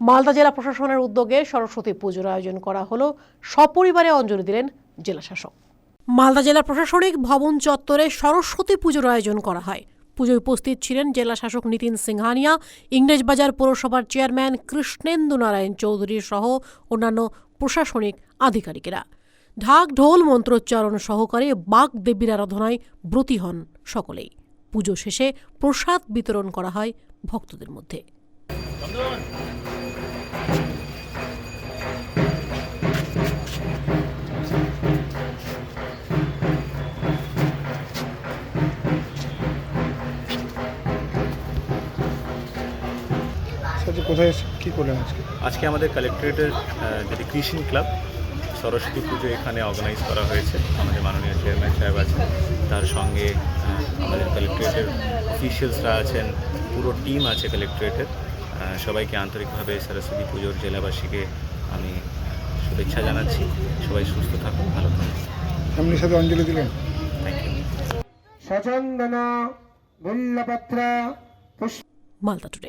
মালদা জেলা প্রশাসনের উদ্যোগে সরস্বতী পুজোর আয়োজন করা হলো। সপরিবারে অঞ্জলি দিলেন জেলা শাসক। মালদা জেলা প্রশাসনিক ভবন চত্বরে সরস্বতী পুজোর আয়োজন করা হয়। পুজোয় উপস্থিত ছিলেন জেলা শাসক নীতিন সিংহানিয়া ইংরেজবাজার পৌরসভার চেয়ারম্যান কৃষ্ণেন্দু নারায়ণ চৌধুরী সহ অন্যান্য প্রশাসনিক আধিকারিকেরা। ঢাক ঢোল মন্ত্রোচ্চারণ সহকারে বাঘ দেবীর আরাধনায় ব্রতী হন সকলেই। পুজো শেষে প্রসাদ বিতরণ করা হয় ভক্তদের মধ্যে। আচ্ছা কোথায় কী করলেন আজকে? আজকে আমাদের কালেক্টরেটের যেটি কৃষি ক্লাব সরস্বতী পুজো এখানে অর্গানাইজ করা হয়েছে। আমাদের মাননীয় চেয়ারম্যান সাহেব আছেন। তার সঙ্গে আমাদের কালেক্টরেটের অফিসিয়ালসরা আছেন। পুরো টিম আছে কালেক্টরেটের সবাইকে আন্তরিকভাবে সরস্বতী পুজোর জেলাবাসীকে আমি শুভেচ্ছা জানাচ্ছি। সবাই সুস্থ থাকুন ভালো থাকুন। ফ্যামিলির সাথে অঞ্জলি দিলেন? থ্যাংক ইউ সচন্দন পুষ্প মালদা টুডে